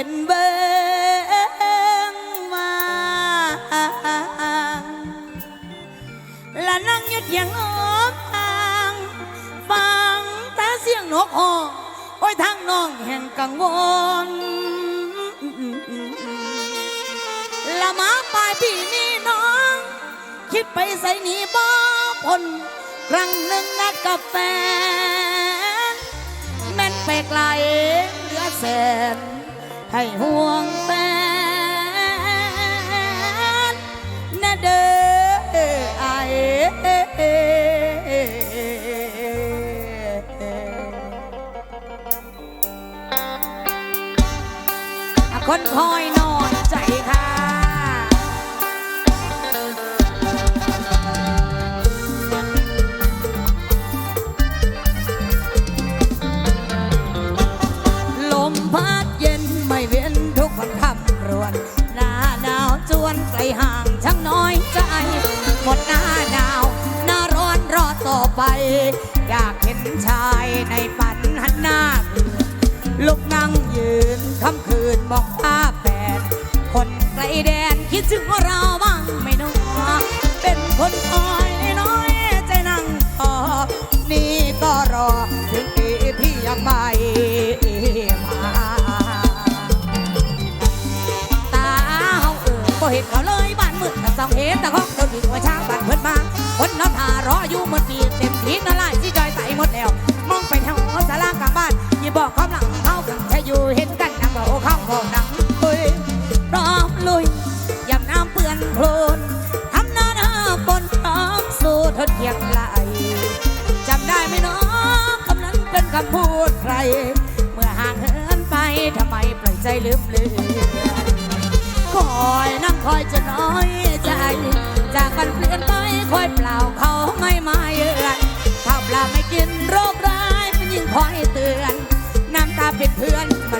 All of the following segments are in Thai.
เป็นเบิงมาและนั่งยึดอย่างอ้อมทางฟังต่เสียงนกฮอโอ้ยทางน้องแห่งกังวลละมาปลายปีนี้น้อง คิดไปใส่หนีบ่พนครั้งหนึ่งนัดกับแฟน แม่นไปไกลเหลือแสน ให้ห่วงแฟนนะเด้อไอคนคอยน อนหน้าหนาวจวนไกลห่างช่างน้อยใจ หมดหน้าหนาวหน้าร้อนรอต่อไป โคลนทำหน้าหน้าบนท้องสู่ทนเทียงไหลจำได้ไหมน้องคำนั้นเป็นคำพูดใคร เมื่อห่างเหินไปทำไมปล่อยใจลืมเลือนคอยนั่งคอยจะน้อยใจ จากกันเปลี่ยนไปคอยเปล่าเขาไม่มาเยือนข้าปลาไม่กินโรคร้ายมันยิ่งคอยเตือน น้ำตาเป็นเพื่อนมัน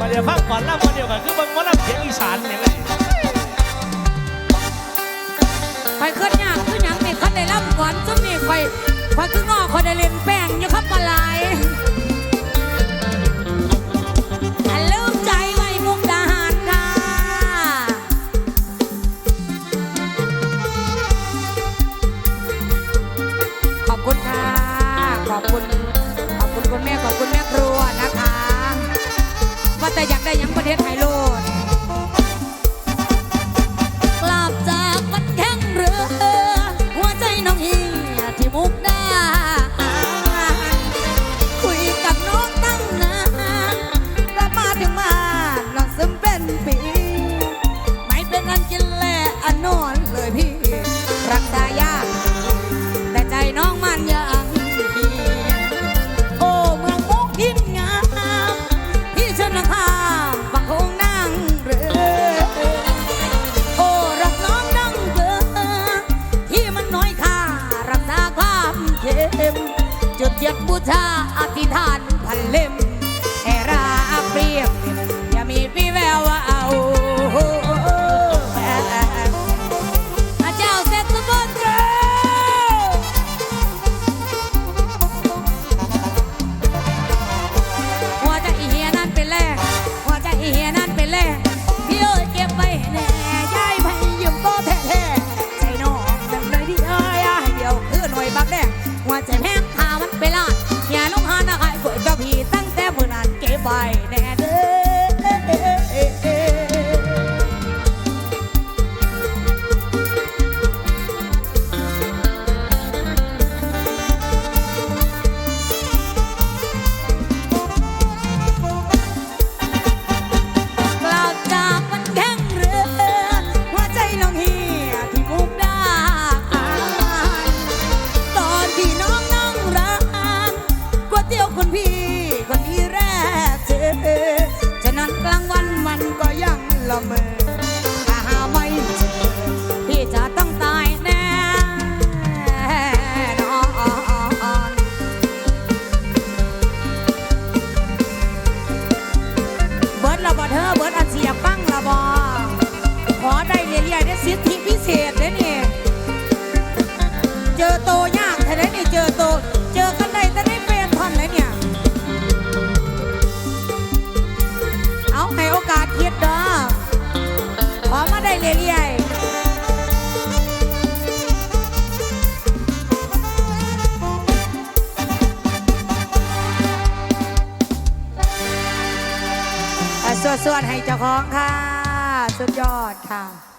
มาเดี๋ยวพักก่อนล่ำมาเดียวกันคือบิ่งว่าล่ำเสียงอีสานอย่างไรไปขึ้นยากขึ้นยังนี่คันได้รับก่อนซึ่งนี่ไปไปขึ้นงอคอยได้เล่นแป้งอยู่ครับปลาย อยากได้ยังประเทศไทยโลก จุดเทียนบูชาอธิษฐานพันเล่ม ละเมอถ้าหาไม่เจอพี่จะต้องตายแน่นอนเบิร์ดละบอเธอเบิร์ดอันเสียฟังละบอขอได้เรียนใหญ่ได้สิทธิพิเศษเด้นี่ เจอโตยากแท้เด้นี่เจอโต ส่วนให้เจ้าของค่ะ สุดยอดค่ะ